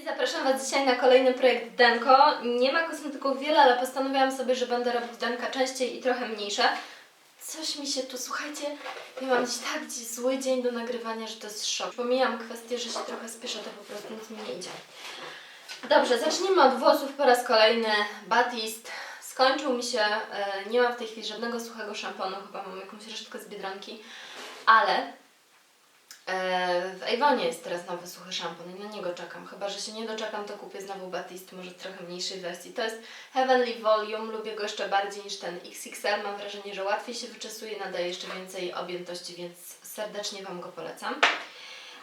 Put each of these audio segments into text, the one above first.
Zapraszam Was dzisiaj na kolejny projekt Denko. Nie ma kosmetyków wiele, ale postanowiłam sobie, że będę robić Denka częściej i trochę mniejsze. Coś mi się tu, słuchajcie, ja mam dziś tak dziś zły dzień do nagrywania, że to jest szok. Pomijam kwestię, że się trochę spieszę, to po prostu nic mi nie idzie. Dobrze, zacznijmy od włosów po raz kolejny. Batist. Skończył mi się, e, nie mam w tej chwili żadnego suchego szamponu, chyba mam jakąś resztkę z Biedronki, ale W Avonie jest teraz nowy suchy szampon i na niego czekam. Chyba, że się nie doczekam, to kupię znowu Batiste, może w trochę mniejszej wersji. To jest Heavenly Volume, lubię go jeszcze bardziej niż ten XXL. Mam wrażenie, że łatwiej się wyczesuje, nadaje jeszcze więcej objętości, więc serdecznie Wam go polecam.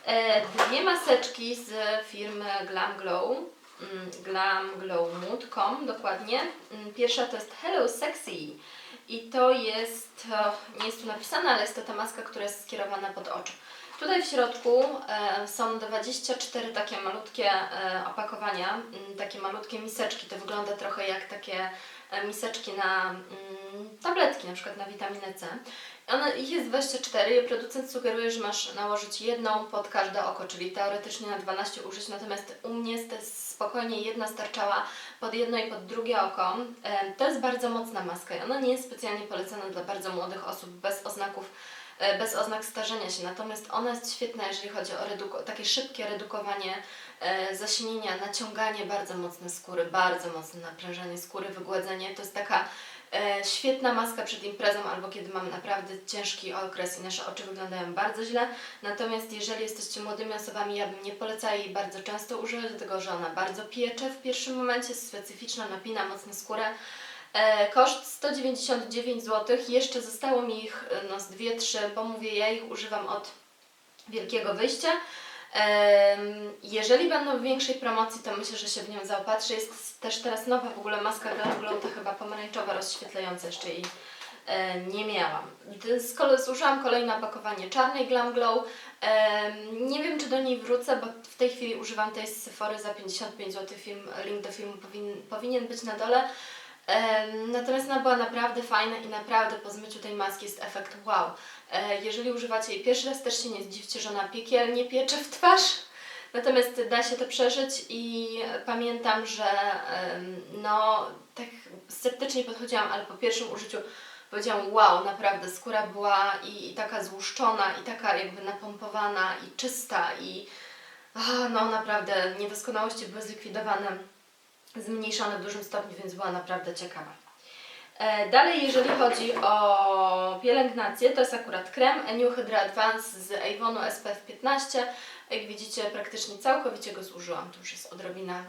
E, Dwie maseczki z firmy Glam Glow. mm, glamglowmood.com dokładnie. Mm, Pierwsza to jest Hello Sexy i to jest, nie jest tu napisane, ale jest to ta maska, która jest skierowana pod oczy. Tutaj w środku e, są 24 takie malutkie e, opakowania, m, takie malutkie miseczki. To wygląda trochę jak takie e, miseczki na mm, tabletki, na przykład na witaminę C. One, ich jest 24 i producent sugeruje, że masz nałożyć jedną pod każde oko, czyli teoretycznie na 12 użyć, natomiast u mnie spokojnie jedna starczała pod jedno i pod drugie oko. To jest bardzo mocna maska i ona nie jest specjalnie polecana dla bardzo młodych osób bez oznaków bez oznak starzenia się. Natomiast ona jest świetna, jeżeli chodzi o takie szybkie redukowanie e, zaśnienia, naciąganie bardzo mocne skóry, bardzo mocne naprężanie skóry, wygładzenie. To jest taka e, świetna maska przed imprezą albo kiedy mam naprawdę ciężki okres i nasze oczy wyglądają bardzo źle. Natomiast jeżeli jesteście młodymi osobami, ja bym nie polecała jej bardzo często używać, dlatego że ona bardzo piecze w pierwszym momencie, specyficzna, napina mocno skórę. E, koszt 199 zł. Jeszcze zostało mi ich e, no, z 2-3, bo mówię, ja ich używam od wielkiego wyjścia. Jeżeli będą w większej promocji, to myślę, że się w nią zaopatrzę. Jest też teraz nowa w ogóle maska Glam Glow, ta chyba pomarańczowa, rozświetlająca, jeszcze jej nie miałam. Z kolei zużyłam kolejne opakowanie czarnej Glam Glow. Nie wiem, czy do niej wrócę, bo w tej chwili używam tej z Sephory za 55 zł. Film, link do filmu powin, powinien być na dole. Natomiast ona była naprawdę fajna i naprawdę po zmyciu tej maski jest efekt wow. E, Jeżeli używacie jej pierwszy raz, też się nie zdziwcie, że ona piekielnie piecze w twarz. Natomiast da się to przeżyć i pamiętam, że no tak sceptycznie podchodziłam, ale po pierwszym użyciu powiedziałam wow, naprawdę skóra była i, i taka złuszczona, i taka jakby napompowana, i czysta, i ah, no naprawdę niedoskonałości były zlikwidowane zmniejszone w dużym stopniu, więc była naprawdę ciekawa. E, Dalej, jeżeli chodzi o pielęgnację, to jest akurat krem New Hydra Advance z Avonu SPF 15. Jak widzicie, praktycznie całkowicie go zużyłam. To już jest odrobina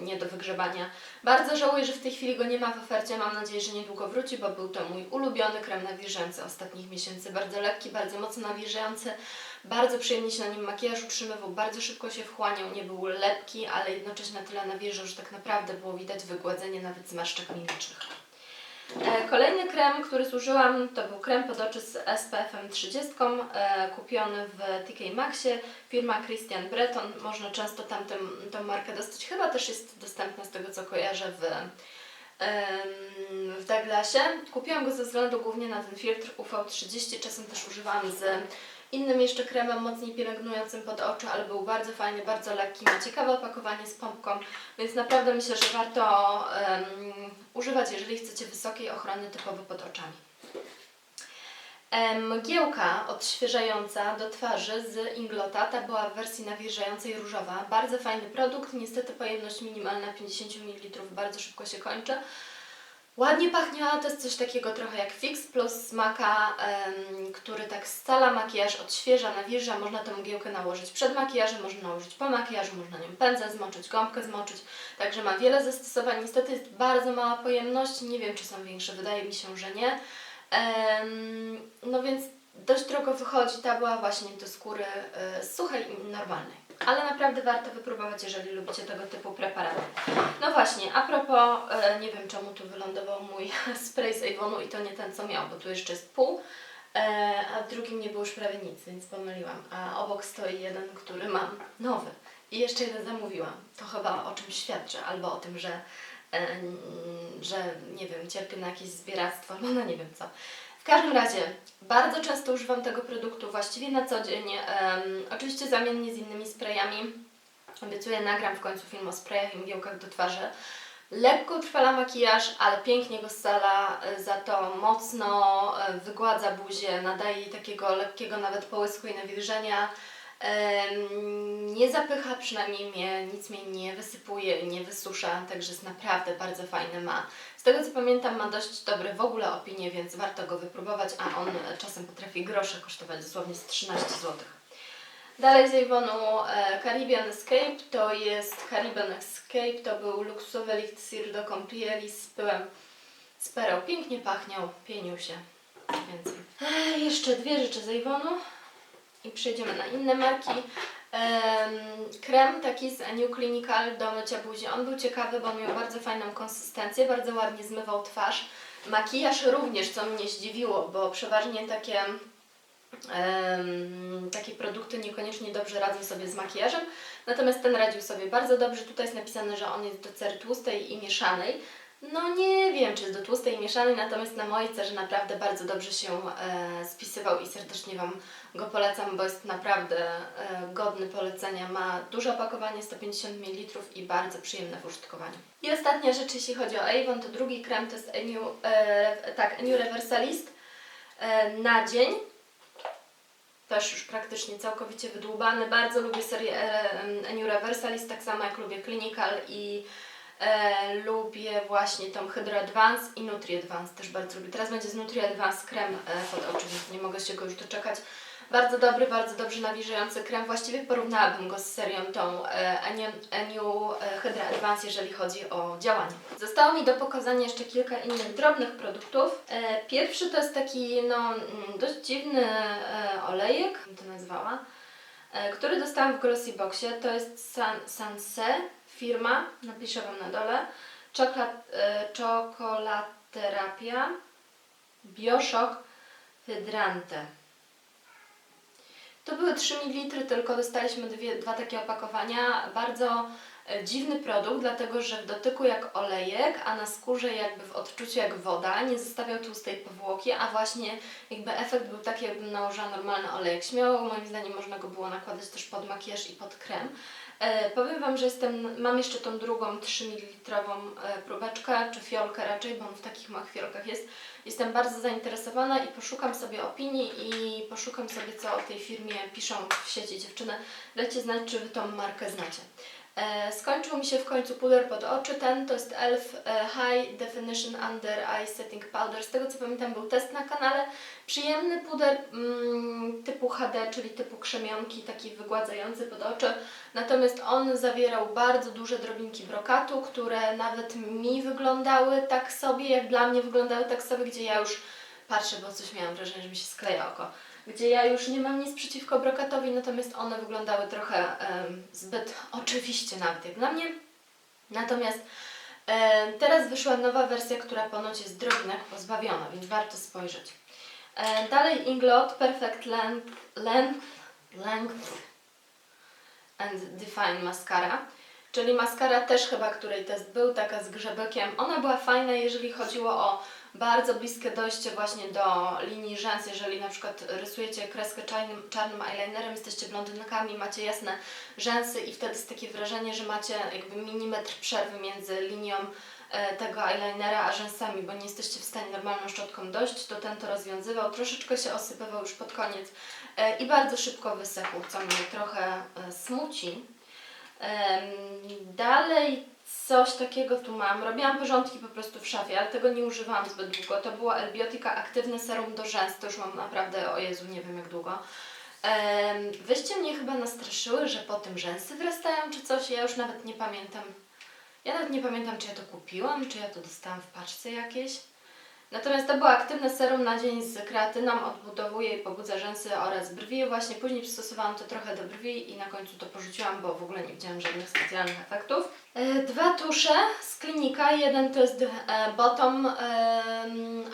nie do wygrzebania. Bardzo żałuję, że w tej chwili go nie ma w ofercie. Mam nadzieję, że niedługo wróci, bo był to mój ulubiony krem nawilżający ostatnich miesięcy. Bardzo lekki, bardzo mocno nawilżający. Bardzo przyjemnie się na nim makijaż utrzymywał, bardzo szybko się wchłaniał, nie był lepki, ale jednocześnie na tyle nawilżał, że tak naprawdę było widać wygładzenie nawet zmarszczek mimicznych. E, Kolejny krem, który zużyłam, to był krem pod oczy z SPF-em 30, e, kupiony w TK Maxie, firma Christian Breton. Można często tamtym, tą markę dostać. Chyba też jest dostępna z tego co kojarzę w, w Douglasie. Kupiłam go ze względu głównie na ten filtr UV30. Czasem też używałam z innym jeszcze kremem mocniej pielęgnującym pod oczy, ale był bardzo fajny, bardzo lekki, ma ciekawe opakowanie z pompką, więc naprawdę myślę, że warto em, używać, jeżeli chcecie wysokiej ochrony typowo pod oczami. Mgiełka odświeżająca do twarzy z Inglota, ta była w wersji nawilżającej różowa. Bardzo fajny produkt, niestety pojemność minimalna 50 ml, bardzo szybko się kończy. Ładnie pachniała, to jest coś takiego trochę jak Fix Plus z Maka, em, który tak scala makijaż, odświeża, nawilża. Można tę mgiełkę nałożyć przed makijażem, można nałożyć po makijażu, można nią pędzel zmoczyć, gąbkę zmoczyć. Także ma wiele zastosowań. Niestety jest bardzo mała pojemność, nie wiem czy są większe, wydaje mi się, że nie. No więc dość drogo wychodzi, ta była właśnie do skóry e, suchej i normalnej. Ale naprawdę warto wypróbować, jeżeli lubicie tego typu preparaty. No właśnie, a propos, e, nie wiem czemu tu wylądował mój spray z Avonu i to nie ten co miał, bo tu jeszcze jest pół, e, a w drugim nie było już prawie nic, więc pomyliłam. A obok stoi jeden, który mam nowy i jeszcze jeden zamówiłam. To chyba o czymś świadczy, albo o tym, że, e, że nie wiem, cierpię na jakieś zbieractwo, albo no nie wiem co. W każdym razie, bardzo często używam tego produktu właściwie na co dzień, em, oczywiście zamiennie z innymi sprayami. Obiecuję, nagram w końcu film o sprayach i mgiełkach do twarzy. Lekko utrwala makijaż, ale pięknie go scala, y, za to mocno y, wygładza buzię, nadaje jej takiego lekkiego nawet połysku i nawilżenia. Nie zapycha przynajmniej mnie, nic mnie nie wysypuje, nie wysusza, także jest naprawdę bardzo fajny ma. Z tego co pamiętam ma dość dobre w ogóle opinie, więc warto go wypróbować, a on czasem potrafi grosze kosztować dosłownie z 13 zł. Dalej z Avonu e, Caribbean Escape to jest Caribbean Escape, to był luksusowy eliksir do kąpieli z pyłem z. Pięknie pachniał, pienił się. Więcej. Jeszcze dwie rzeczy z Avonu i przejdziemy na inne marki. Em, krem taki z New Clinical do mycia buzi. On był ciekawy, bo miał bardzo fajną konsystencję, bardzo ładnie zmywał twarz. Makijaż również, co mnie zdziwiło, bo przeważnie takie Em, takie produkty niekoniecznie dobrze radzą sobie z makijażem, natomiast ten radził sobie bardzo dobrze. Tutaj jest napisane, że on jest do cery tłustej i mieszanej. No nie wiem, czy jest do tłustej mieszanej, natomiast na mojej cerze naprawdę bardzo dobrze się e, spisywał i serdecznie Wam go polecam, bo jest naprawdę e, godny polecenia. Ma duże opakowanie, 150 ml i bardzo przyjemne w użytkowaniu. I ostatnia rzecz, jeśli chodzi o Avon, to drugi krem to jest Eniu, e, tak, Eniu Reversalist e, na dzień też już praktycznie całkowicie wydłubany. Bardzo lubię serię e, New Reversalist, tak samo jak lubię Clinical i e, lubię właśnie tą Hydro Advance i Nutri Advance też bardzo lubię. Teraz będzie z Nutri Advance krem e, pod oczy, więc nie mogę się go już doczekać. Bardzo dobry, bardzo dobrze nawilżający krem. Właściwie porównałabym go z serią tą e, Eniu e, Hydra Advance, jeżeli chodzi o działanie. Zostało mi do pokazania jeszcze kilka innych drobnych produktów. E, Pierwszy to jest taki no, mm, dość dziwny e, olejek, jak to nazwała, który dostałam w Glossy Boxie. To jest San, Sanse firma, napiszę Wam na dole. E, czokolaterapia Bioshock Hydrante. To były 3 ml, tylko dostaliśmy dwie, dwa takie opakowania. Bardzo e, dziwny produkt, dlatego że w dotyku jak olejek, a na skórze jakby w odczuciu jak woda, nie zostawiał tłustej powłoki, a właśnie jakby efekt był taki, jakbym nałożyła normalny olejek. Śmiało, moim zdaniem, można go było nakładać też pod makijaż i pod krem. E, powiem Wam, że jestem, mam jeszcze tą drugą 3 ml e, próbeczkę, czy fiolkę raczej, bo on w takich małych fiolkach jest. Jestem bardzo zainteresowana i poszukam sobie opinii i poszukam sobie, co o tej firmie piszą w sieci dziewczyny. Dajcie znać, czy Wy tą markę znacie. E, skończył mi się w końcu puder pod oczy. Ten to jest ELF e, High Definition Under Eye Setting Powder. Z tego co pamiętam był test na kanale. Przyjemny puder mm, typu HD, czyli typu krzemionki, taki wygładzający pod oczy. Natomiast on zawierał bardzo duże drobinki brokatu, które nawet mi wyglądały tak sobie, jak dla mnie wyglądały tak sobie, gdzie ja już patrzę, bo coś miałam wrażenie, że mi się skleja oko gdzie ja już nie mam nic przeciwko brokatowi, natomiast one wyglądały trochę em, zbyt oczywiście nawet jak dla mnie. Natomiast teraz wyszła nowa wersja, która ponoć jest drobinek pozbawiona, więc warto spojrzeć. E, dalej Inglot Perfect Length, length, length and Define Mascara. Czyli maskara też chyba, której test był, taka z grzebekiem. Ona była fajna, jeżeli chodziło o bardzo bliskie dojście właśnie do linii rzęs, jeżeli na przykład rysujecie kreskę czarnym, czarnym eyelinerem, jesteście blondynkami, macie jasne rzęsy i wtedy jest takie wrażenie, że macie jakby milimetr przerwy między linią e, tego eyelinera a rzęsami, bo nie jesteście w stanie normalną szczotką dojść, to ten to rozwiązywał. Troszeczkę się osypywał już pod koniec e, i bardzo szybko wysechł, co mnie trochę e, smuci. Dalej coś takiego tu mam. Robiłam porządki po prostu w szafie, ale tego nie używałam zbyt długo. To było Elbiotika Aktywny Serum do rzęs. To już mam naprawdę, o Jezu, nie wiem jak długo. Wyście mnie chyba nastraszyły, że po tym rzęsy wyrastają czy coś. Ja już nawet nie pamiętam. Ja nawet nie pamiętam, czy ja to kupiłam, czy ja to dostałam w paczce jakiejś. Natomiast to było aktywne serum na dzień z kreatyną, odbudowuje i pobudza rzęsy oraz brwi. Właśnie później przystosowałam to trochę do brwi i na końcu to porzuciłam, bo w ogóle nie widziałam żadnych specjalnych efektów. E, Dwa tusze z klinika. Jeden to jest e, Bottom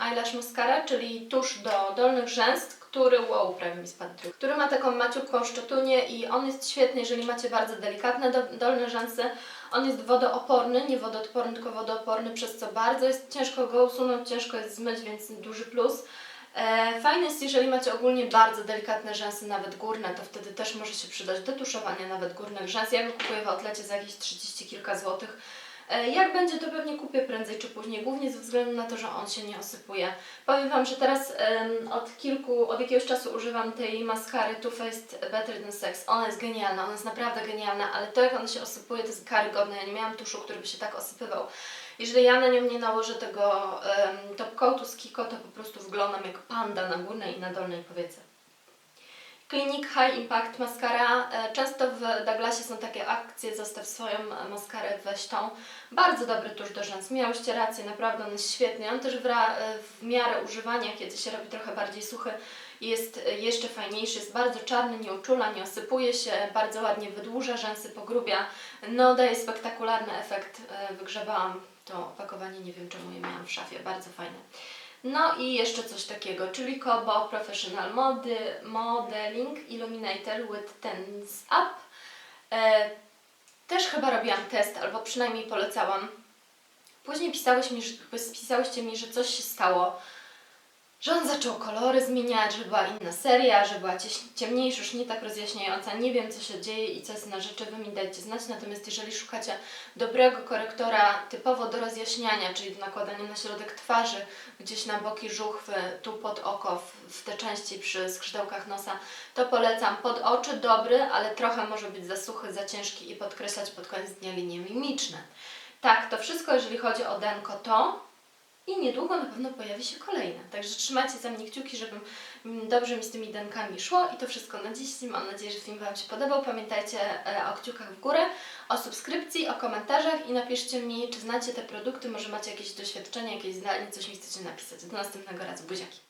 Eyelash Mascara, czyli tusz do dolnych rzęs, który, wow, prawie mi spadł druk, który ma taką maciupką szczotunię i on jest świetny, jeżeli macie bardzo delikatne do, dolne rzęsy. On jest wodooporny, nie wodoodporny, tylko wodooporny, przez co bardzo jest ciężko go usunąć, ciężko jest zmyć, więc duży plus. E, Fajne jest, jeżeli macie ogólnie bardzo delikatne rzęsy, nawet górne, to wtedy też może się przydać do tuszowania nawet górnych rzęs. Ja go kupuję w outlecie za jakieś 30 kilka złotych. E, Jak będzie, to pewnie kupię prędzej czy później, głównie ze względu na to, że on się nie osypuje. Powiem Wam, że teraz od kilku, od jakiegoś czasu używam tej maskary Too Faced Better Than Sex. Ona jest genialna, ona jest naprawdę genialna, ale to jak ona się osypuje, to jest karygodne. Ja nie miałam tuszu, który by się tak osypywał. Jeżeli ja na nią nie nałożę tego um, top coatu z Kiko, to po prostu wyglądam jak panda na górnej i na dolnej powiece. Clinique High Impact Mascara. E, Często w Douglasie są takie akcje, zostaw swoją maskarę, weź tą. Bardzo dobry tusz do rzęs. Miałyście rację, naprawdę on jest świetny. On też w, e, w miarę używania, kiedy się robi trochę bardziej suchy, jest e, jeszcze fajniejszy. Jest bardzo czarny, nie uczula, nie osypuje się, bardzo ładnie wydłuża rzęsy, pogrubia. No daje spektakularny efekt. Wygrzebałam to opakowanie, nie wiem czemu je miałam w szafie, bardzo fajne. No i jeszcze coś takiego, czyli Kobo Professional Mody, Modeling Illuminator with Tense Up. E, też chyba robiłam test, albo przynajmniej polecałam. Później mi, pisałyście mi, że coś się stało, że on zaczął kolory zmieniać, że była inna seria, że była ciemniejsza, już nie tak rozjaśniająca. Nie wiem, co się dzieje i co jest na rzeczy, Wy mi dajcie znać. Natomiast jeżeli szukacie dobrego korektora typowo do rozjaśniania, czyli do nakładania na środek twarzy, gdzieś na boki żuchwy, tu pod oko, w, w te części przy skrzydełkach nosa, to polecam pod oczy dobry, ale trochę może być za suchy, za ciężki i podkreślać pod koniec dnia linie mimiczne. Tak, to wszystko, jeżeli chodzi o denko, to i niedługo na pewno pojawi się kolejne. Także trzymajcie za mnie kciuki, żeby mm, dobrze mi z tymi denkami szło. I to wszystko na dziś. Mam nadzieję, że film Wam się podobał. Pamiętajcie e, o kciukach w górę, o subskrypcji, o komentarzach i napiszcie mi, czy znacie te produkty, może macie jakieś doświadczenie, jakieś zdanie, coś mi chcecie napisać. Do następnego razu. Buziaki.